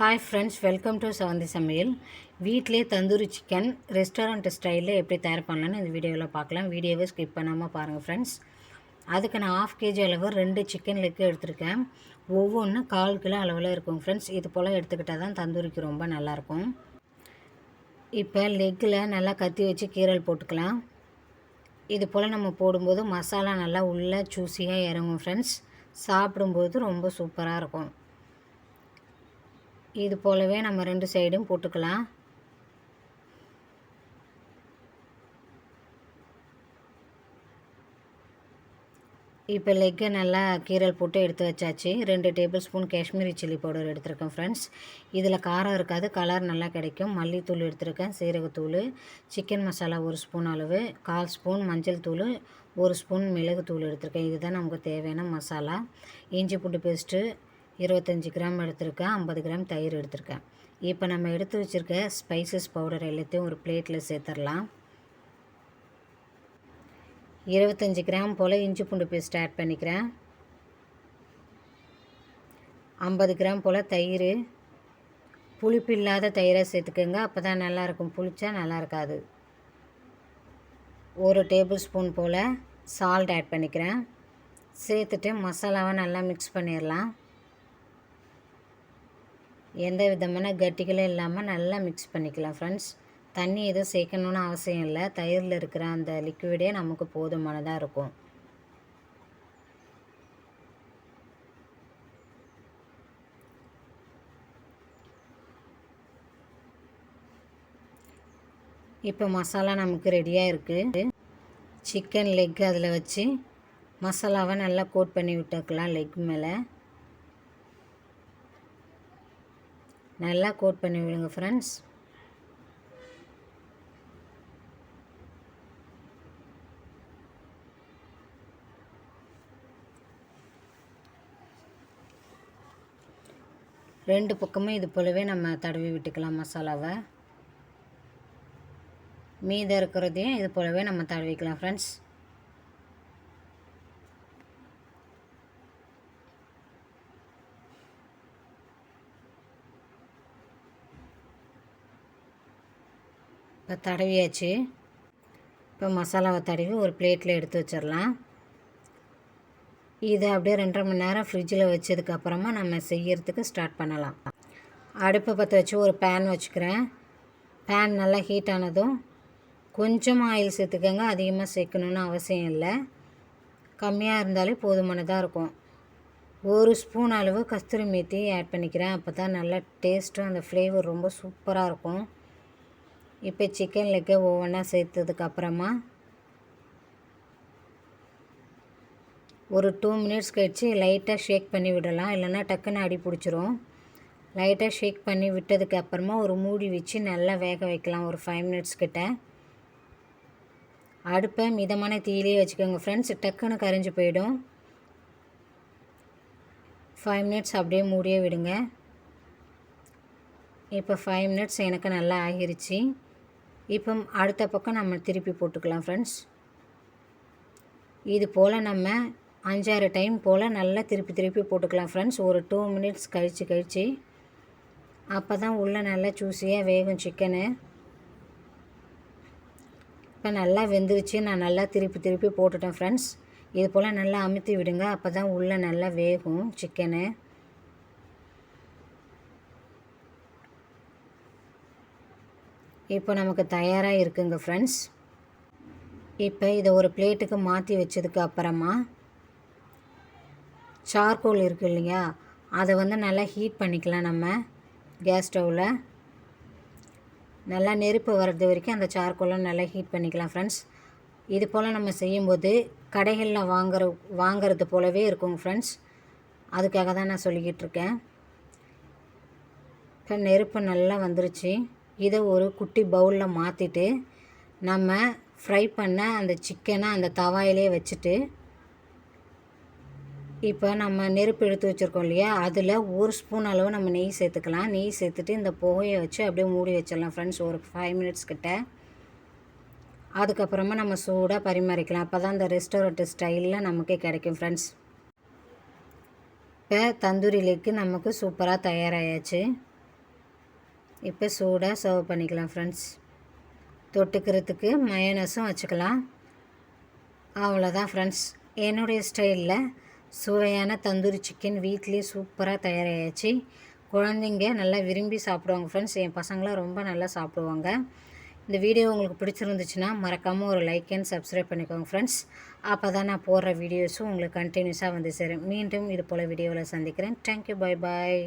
Hi friends welcome to Savanthi Samayal வீட்டிலே tandoori chicken restaurant ஸ்டைலில் எப்படி தயார் பண்ணலான்னு இந்த வீடியோவில் பார்க்கலாம். வீடியோவை ஸ்கிப் பண்ணாமல் பாருங்கள் ஃப்ரெண்ட்ஸ் அதுக்கு நான் ஆஃப் கேஜி அளவு ரெண்டு சிக்கன் லெக்கு எடுத்திருக்கேன். ஒவ்வொன்றும் கால் கிலோ அளவில் இருக்கும் ஃப்ரெண்ட்ஸ் இது போல் எடுத்துக்கிட்டால் தான் தந்தூரிக்கு ரொம்ப நல்லாயிருக்கும் இப்போ லெக்கில் நல்லா கத்தி வச்சு கீரல் போட்டுக்கலாம். இது போல் நம்ம போடும்போது மசாலா நல்லா உள்ளே ஜூஸியாக இறங்கும் ஃப்ரெண்ட்ஸ் சாப்பிடும்போது ரொம்ப சூப்பராக இருக்கும். இது போலவே நம்ம ரெண்டு சைடும் போட்டுக்கலாம். இப்போ லெக்கை நல்லா கீரல் போட்டு எடுத்து வச்சாச்சு. ரெண்டு tablespoon Kashmiri chilli powder எடுத்திருக்கேன் ஃப்ரெண்ட்ஸ் இதில் காரம் இருக்காது கலர் நல்லா கிடைக்கும். மல்லித்தூள் எடுத்திருக்கேன் சீரகத்தூள் சிக்கன் மசாலா ஒரு ஸ்பூன் அளவு கால் ஸ்பூன் மஞ்சள் தூள் ஒரு ஸ்பூன் மிளகுத்தூள் எடுத்திருக்கேன். இதுதான் நமக்கு தேவையான மசாலா இஞ்சி பூண்டு பேஸ்ட்டு இருபத்தஞ்சி கிராம் எடுத்திருக்கேன் ஐம்பது கிராம் தயிர் எடுத்திருக்கேன். இப்போ நம்ம எடுத்து வச்சுருக்க ஸ்பைசஸ் பவுடர் எல்லாத்தையும் ஒரு பிளேட்டில் சேர்த்துடலாம். இருபத்தஞ்சி கிராம் போல் இஞ்சி பூண்டு பேஸ்ட் ஆட் பண்ணிக்கிறேன். ஐம்பது கிராம் போல் தயிர். புளிப்பு இல்லாத தயிரை சேர்த்துக்கோங்க அப்போ தான் நல்லாயிருக்கும் புளிச்சா நல்லா இருக்காது. ஒரு டேபிள் ஸ்பூன் போல் சால்ட் ஆட் பண்ணிக்கிறேன். சேர்த்துட்டு மசாலாவை நல்லா மிக்ஸ் பண்ணிடலாம். எந்த விதமான கட்டிகளும் இல்லாமல் நல்லா மிக்ஸ் பண்ணிக்கலாம் ஃப்ரெண்ட்ஸ் தண்ணி எதுவும் சேர்க்கணுன்னு அவசியம் இல்லை. தயிரில் இருக்கிற அந்த லிக்விடே நமக்கு போதுமானதாக இருக்கும். இப்போ மசாலா நமக்கு ரெடியாக இருக்குது சிக்கன் லெக் அதில் வச்சு மசாலாவை நல்லா கோட் பண்ணி விட்டுக்கலாம் லெக் மேலே. நல்லா கோட் பண்ணி விடுங்க ஃப்ரெண்ட்ஸ் ரெண்டு பக்கமும் இது போலவே நம்ம தடவி விட்டுக்கலாம் மசாலாவை. மீதம் இருக்கிறதையும் இது போலவே நம்ம தடவிக்கலாம் ஃப்ரெண்ட்ஸ் இப்போ தடவியாச்சு. இப்போ மசாலாவை தடவி ஒரு பிளேட்டில் எடுத்து வச்சிடலாம். இதை அப்படியே ரெண்டரை மணி நேரம் ஃப்ரிட்ஜில் வச்சதுக்கப்புறமா நம்ம செய்யறதுக்கு ஸ்டார்ட் பண்ணலாம். அடுப்பை பற்ற வச்சு ஒரு பேன் வச்சுக்கிறேன். பேன் நல்லா ஹீட் ஆனதும் கொஞ்சமாக ஆயில் சேர்த்துக்கோங்க அதிகமாக சேர்க்கணுன்னு அவசியம் இல்லை. கம்மியாக இருந்தாலே போதுமானதாக இருக்கும். ஒரு ஸ்பூன் அளவு கஸ்தூரி மேத்தி ஆட் பண்ணிக்கிறேன். அப்போ தான் நல்லா டேஸ்ட்டும் அந்த ஃப்ளேவர் ரொம்ப சூப்பராக இருக்கும். இப்போ சிக்கன் லெக்கை ஒவ்வொன்றா சேர்த்ததுக்கப்புறமா ஒரு டூ மினிட்ஸ் கழித்து லைட்டாக ஷேக் பண்ணி விடலாம். இல்லைன்னா டக்குன்னு அடி பிடிச்சிரும். லைட்டாக ஷேக் பண்ணி விட்டதுக்கு அப்புறமா ஒரு மூடி வச்சு நல்லா வேக வைக்கலாம். ஒரு ஃபைவ் மினிட்ஸ் கிட்ட. அடுப்பை மிதமான தீயிலே வச்சுக்கோங்க ஃப்ரெண்ட்ஸ் டக்குன்னு கரைஞ்சி போயிடும். ஃபைவ் மினிட்ஸ் அப்படியே மூடியே விடுங்க. இப்போ ஃபைவ் மினிட்ஸ் எனக்கு நல்லா ஆகிருச்சு. இப்போ அடுத்த பக்கம் நம்ம திருப்பி போட்டுக்கலாம் ஃப்ரெண்ட்ஸ் இது போல் நம்ம அஞ்சாறு டைம் போல் நல்லா திருப்பி திருப்பி போட்டுக்கலாம் ஃப்ரெண்ட்ஸ் ஒரு டூ மினிட்ஸ் கழித்து கழித்து அப்போ தான் உள்ளே நல்லா ஜூஸியாக வேகும் சிக்கனு இப்போ நல்லா வெந்துருச்சு. நான் நல்லா திருப்பி திருப்பி போட்டுட்டேன் ஃப்ரெண்ட்ஸ் இது போல் நல்லா அமுத்தி விடுங்க. அப்போ தான் உள்ளே நல்லா வேகும் சிக்கனு இப்போ நமக்கு தயாராக இருக்குங்க ஃப்ரெண்ட்ஸ் இப்போ இதை ஒரு பிளேட்டுக்கு மாற்றி வச்சதுக்கு அப்புறமா சார்கோல் இருக்குது இல்லையா அதை வந்து நல்லா ஹீட் பண்ணிக்கலாம் நம்ம கேஸ் ஸ்டவ்வில் நல்லா நெருப்பு வர்றது வரைக்கும் அந்த சார்கோலை நல்லா ஹீட் பண்ணிக்கலாம் ஃப்ரெண்ட்ஸ் இது போல் நம்ம செய்யும்போது கடைகளில் வாங்குற வாங்கிறது போலவே இருக்குங்க ஃப்ரெண்ட்ஸ் அதுக்காக தான் நான் சொல்லிக்கிட்டு இருக்கேன். இப்போ நெருப்பு நல்லா வந்துருச்சு. இதை ஒரு குட்டி பவுலில் மாற்றிட்டு நம்ம ஃப்ரை பண்ண அந்த சிக்கனை அந்த தவாயிலே வச்சுட்டு இப்போ நம்ம நெருப்பு எடுத்து வச்சுருக்கோம் இல்லையா? அதில் ஒரு ஸ்பூன் அளவு நம்ம நெய் சேர்த்துக்கலாம். நெய் சேர்த்துட்டு இந்த புகையை வச்சு அப்படியே மூடி வச்சிடலாம் ஃப்ரெண்ட்ஸ் ஒரு ஃபைவ் மினிட்ஸ் கிட்ட. அதுக்கப்புறமா நம்ம சூடாக பரிமாறிக்கலாம். அப்போ தான் இந்த ரெஸ்டாரண்ட் ஸ்டைலில் நமக்கே கிடைக்கும் ஃப்ரெண்ட்ஸ் இப்போ தந்தூரி லெக்கு நமக்கு சூப்பராக தயாராகியாச்சு இப்போ சூடாக சர்வ் பண்ணிக்கலாம் ஃப்ரெண்ட்ஸ் தொட்டுக்கிறதுக்கு மயோனஸும் வச்சுக்கலாம். அவ்வளோதான் ஃப்ரெண்ட்ஸ் என்னுடைய ஸ்டைலில் சுவையான தந்தூரி சிக்கன் வீட்லேயே சூப்பராக தயாராகிடுச்சு குழந்தைங்க நல்லா விரும்பி சாப்பிடுவாங்க ஃப்ரெண்ட்ஸ் என் பசங்களாம் ரொம்ப நல்லா சாப்பிடுவாங்க. இந்த வீடியோ உங்களுக்கு பிடிச்சிருந்துச்சுன்னா மறக்காமல் ஒரு லைக் அண்ட் சப்ஸ்கிரைப் பண்ணிக்கோங்க ஃப்ரெண்ட்ஸ் அப்போ தான் நான் போடுற வீடியோஸும் உங்களுக்கு கண்டினியூஸாக வந்து சேரும். மீண்டும் இது போல் வீடியோவில் சந்திக்கிறேன். Thank you bye bye